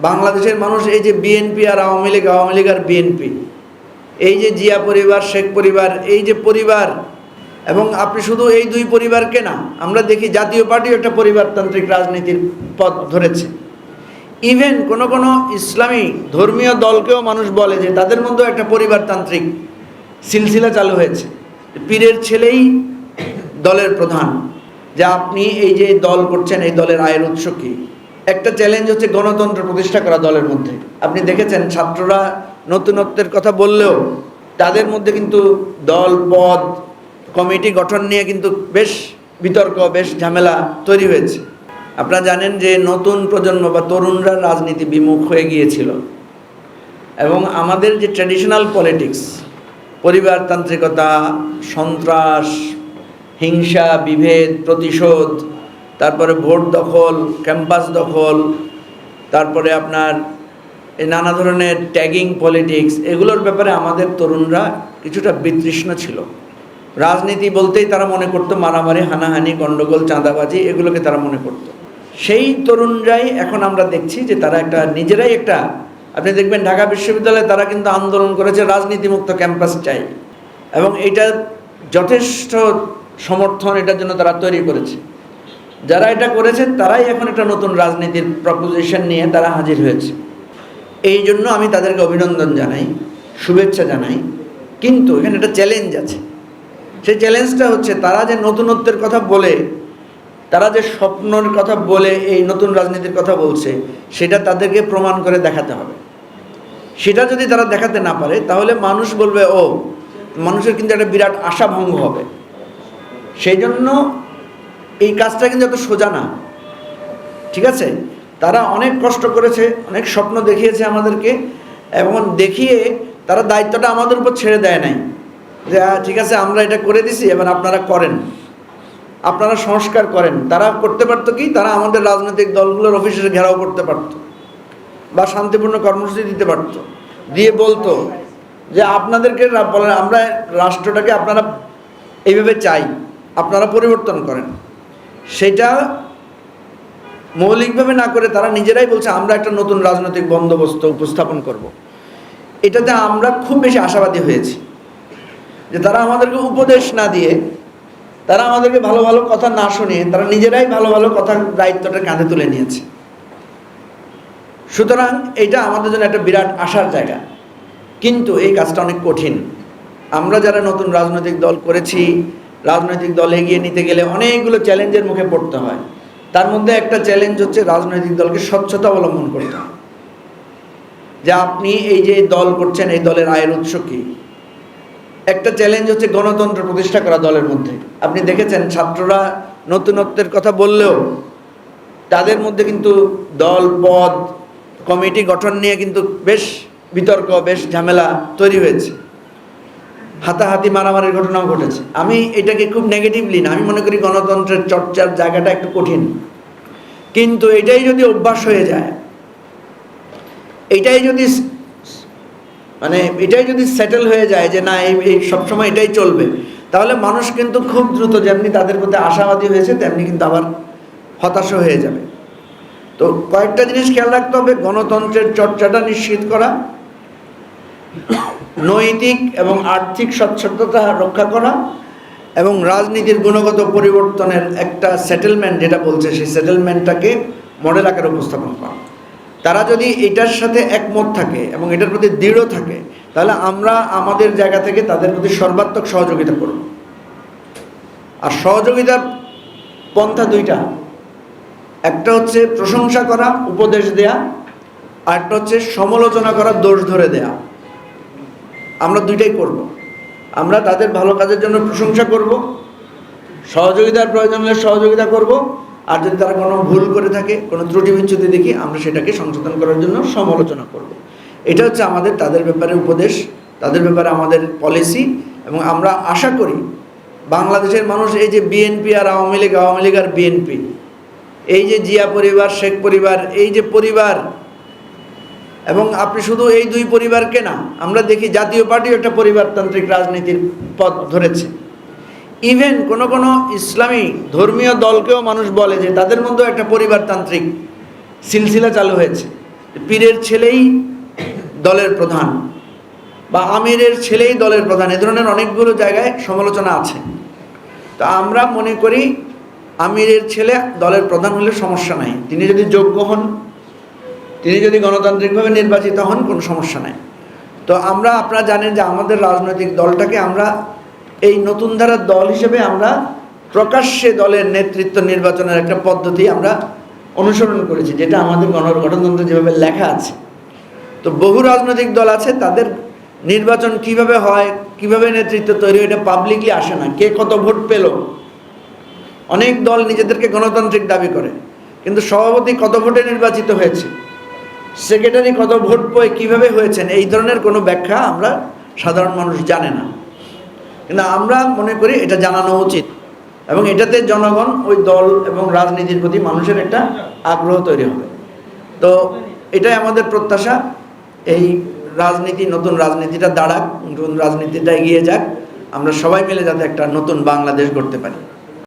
বাংলাদেশের মানুষ এই যে বিএনপি আর আওয়ামী লীগ আওয়ামী লীগ আর বিএনপি, এই যে জিয়া পরিবার, শেখ পরিবার, এই যে পরিবার, এবং আপনি শুধু এই দুই পরিবারকে না, আমরা দেখি জাতীয় পার্টিও একটা পরিবারতান্ত্রিক রাজনীতির পথ ধরেছে। ইভেন কোন কোনো ইসলামী ধর্মীয় দলকেও মানুষ বলে যে তাদের মধ্যেও একটা পরিবারতান্ত্রিক সিলসিলা চালু হয়েছে। পীরের ছেলেই দলের প্রধান। যে আপনি এই যে দল করছেন, এই দলের আয়ের উৎস কি? একটা চ্যালেঞ্জ হচ্ছে গণতন্ত্র প্রতিষ্ঠা করা দলের মধ্যে। আপনি দেখেছেন ছাত্ররা নতুনত্বের কথা বললেও তাদের মধ্যে কিন্তু দল, পদ, কমিটি গঠন নিয়ে কিন্তু বেশ বিতর্ক, বেশ ঝামেলা তৈরি হয়েছে। আপনারা জানেন যে নতুন প্রজন্ম বা তরুণরা রাজনীতি বিমুখ হয়ে গিয়েছিল। এবং আমাদের যে ট্র্যাডিশনাল পলিটিক্স পরিবারতান্ত্রিকতা, সন্ত্রাস, হিংসা, বিভেদ, প্রতিশোধ তারপরে ভোট দখল, ক্যাম্পাস দখল, তারপরে আপনার এই নানা ধরনের ট্যাগিং পলিটিক্স, এগুলোর ব্যাপারে আমাদের তরুণরা কিছুটা বিতৃষ্ণ ছিল। রাজনীতি বলতেই তারা মনে করতো মারামারি, হানাহানি গণ্ডগোল চাঁদাবাজি, এগুলোকে তারা মনে করতো। সেই তরুণরাই এখন আমরা দেখছি যে তারা একটা নিজেরাই একটা, আপনি দেখবেন ঢাকা বিশ্ববিদ্যালয়ে তারা কিন্তু আন্দোলন করেছে রাজনীতিমুক্ত ক্যাম্পাস চাই। এবং এটা যথেষ্ট সমর্থন এটার জন্য তারা তৈরি করেছে। যারা এটা করেছেন, তারাই এখন একটা নতুন রাজনীতির প্রপোজিশন নিয়ে তারা হাজির হয়েছে। এই জন্য আমি তাদেরকে অভিনন্দন জানাই, শুভেচ্ছা জানাই। কিন্তু এখানে একটা চ্যালেঞ্জ আছে। সেই চ্যালেঞ্জটা হচ্ছে, তারা যে নতুনত্বের কথা বলে, তারা যে স্বপ্নের কথা বলে, এই নতুন রাজনীতির কথা বলছে, সেটা তাদেরকে প্রমাণ করে দেখাতে হবে। সেটা যদি তারা দেখাতে না পারে, তাহলে মানুষ বলবে, ও, মানুষের কিন্তু একটা বিরাট আশা ভঙ্গ হবে। সেই জন্য এই কাজটা কিন্তু এত সোজা না। ঠিক আছে? তারা অনেক কষ্ট করেছে, অনেক স্বপ্ন দেখিয়েছে আমাদেরকে এবং দেখিয়ে তারা দায়িত্বটা আমাদের উপর ছেড়ে দেয় নাই। যে ঠিক আছে, আমরা এটা করে দিছি, এবার আপনারা করেন। আপনারা সংস্কার করেন। তারা করতে পারতো কি? তারা আমাদের রাজনৈতিক দলগুলোর অফিসে ঘেরাও করতে পারতো বা শান্তিপূর্ণ কর্মসূচি দিতে পারতো। দিয়ে বলতো যে, আপনাদেরকে বলেন আমরা রাষ্ট্রটাকে আপনারা এইভাবে চাই, আপনারা পরিবর্তন করেন। সেটা মৌলিকভাবে না করে তারা নিজেরাই বলছে, আমরা একটা নতুন রাজনৈতিক বন্দোবস্ত উপস্থাপন করব। এটাতে আমরা খুব বেশি আশাবাদী হয়েছি যে তারা আমাদেরকে উপদেশ না দিয়ে, তারা আমাদেরকে ভালো ভালো কথা না শুনিয়ে, তারা নিজেরাই ভালো ভালো কথার দায়িত্বটা কাঁধে তুলে নিয়েছে। সুতরাং এটা আমাদের জন্য একটা বিরাট আশার জায়গা। কিন্তু এই কাজটা অনেক কঠিন। আমরা যারা নতুন রাজনৈতিক দল করেছি রাজনৈতিক দল এগিয়ে নিতে গেলে অনেকগুলো চ্যালেঞ্জের মুখে পড়তে হয়। তার মধ্যে একটা চ্যালেঞ্জ হচ্ছে রাজনৈতিক দলকে স্বচ্ছতা অবলম্বন করতে। হয় যে আপনি এই যে দল করছেন, এই দলের আয়ের উৎস কি? একটা চ্যালেঞ্জ হচ্ছে গণতন্ত্র প্রতিষ্ঠা করা দলের মধ্যে। আপনি দেখেছেন ছাত্ররা নতুনত্বের কথা বললেও তাদের মধ্যে কিন্তু দল, পদ, কমিটি গঠন নিয়ে কিন্তু বেশ বিতর্ক, বেশ ঝামেলা তৈরি হয়েছে। হাতাহাতি মারামারির ঘটনাও ঘটেছে। আমি এটাকে খুব নেগেটিভলি না, আমি মনে করি গণতন্ত্রের চর্চার জায়গাটা একটু কঠিন। কিন্তু এটাই যদি অভ্যাস হয়ে যায়, এটাই যদি মানে এটাই যদি সেটেল হয়ে যায় যে না, এই সবসময় এটাই চলবে, তাহলে মানুষ কিন্তু খুব দ্রুত যেমনি তাদের প্রতি আশাবাদী হয়েছে, তেমনি কিন্তু আবার হতাশ হয়ে যাবে। তো কয়েকটা জিনিস খেয়াল রাখতে হবে, গণতন্ত্রের চর্চাটা নিশ্চিত করা। নৈতিক এবং আর্থিক স্বচ্ছতা রক্ষা করা এবং রাজনীতির গুণগত পরিবর্তনের একটা সেটেলমেন্ট যেটা বলছে, সেই সেটেলমেন্টটাকে মডেল আকারে উপস্থাপন করা। তারা যদি এটার সাথে একমত থাকে এবং এটার প্রতি দৃঢ় থাকে, তাহলে আমরা আমাদের জায়গা থেকে তাদের প্রতি সর্বাত্মক সহযোগিতা করব। আর সহযোগিতার পন্থা দুইটা। একটা হচ্ছে প্রশংসা করা, উপদেশ দেয়া, আর একটা হচ্ছে সমালোচনা করা, দোষ ধরে দেয়া। আমরা দুইটাই করব। আমরা তাদের ভালো কাজের জন্য প্রশংসা করব, সহযোগিতার প্রয়োজন হলে সহযোগিতা করব, আর যদি তারা কোনো ভুল করে থাকে, কোনো ত্রুটি বিচ্ছুতি দেখি, আমরা সেটাকে সংশোধন করার জন্য সমালোচনা করব। এটা হচ্ছে আমাদের, তাদের ব্যাপারে উপদেশ, তাদের ব্যাপারে আমাদের পলিসি এবং আমরা আশা করি বাংলাদেশের মানুষ এই যে বিএনপি আর আওয়ামী লীগ আওয়ামী লীগ আর বিএনপি এই যে জিয়া পরিবার, শেখ পরিবার, এই যে পরিবার এবং আপনি শুধু এই দুই পরিবারকে না, আমরা দেখি জাতীয় পার্টিও একটা পরিবারতান্ত্রিক রাজনীতির পথ ধরেছে। ইভেন কোন কোনো ইসলামী ধর্মীয় দলকেও মানুষ বলে যে তাদের মধ্যেও একটা পরিবারতান্ত্রিক সিলসিলা চালু হয়েছে। পীরের ছেলেই দলের প্রধান বা আমিরের ছেলেই দলের প্রধান, এ ধরনের অনেকগুলো জায়গায় সমালোচনা আছে। তা আমরা মনে করি আমিরের ছেলে দলের প্রধান হলে সমস্যা নাই। তিনি যদি যোগ্য হন তিনি যদি গণতান্ত্রিকভাবে নির্বাচিত হন, কোনো সমস্যা নাই। তো আমরা, আপনারা জানেন যে আমাদের রাজনৈতিক দলটাকে আমরা এই নতুন ধারার দল হিসেবে আমরা প্রকাশ্যে দলের নেতৃত্ব নির্বাচনের একটা পদ্ধতি আমরা অনুসরণ করেছি, যেটা আমাদের গণ গণতন্ত্রে যেভাবে লেখা আছে। তো বহু রাজনৈতিক দল আছে, তাদের নির্বাচন কীভাবে হয়, কীভাবে নেতৃত্ব তৈরি হয়, এটা পাবলিকলি আসে না। কে কত ভোট পেল? অনেক দল নিজেদেরকে গণতান্ত্রিক দাবি করে, কিন্তু সভাপতি কত ভোটে নির্বাচিত হয়েছে? সেক্রেটারি কত ভোট পেয়ে, কীভাবে হয়েছেন এই ধরনের কোনো ব্যাখ্যা আমরা সাধারণ মানুষ জানে না। কিন্তু আমরা মনে করি এটা জানানো উচিত এবং এটাতে জনগণ, ওই দল এবং রাজনীতির প্রতি মানুষের একটা আগ্রহ তৈরি হবে। তো এটাই আমাদের প্রত্যাশা, এই রাজনীতি, নতুন রাজনীতিটা দাঁড়াক, নতুন রাজনীতিটা এগিয়ে যাক, আমরা সবাই মিলে যাতে একটা নতুন বাংলাদেশ গড়তে পারি।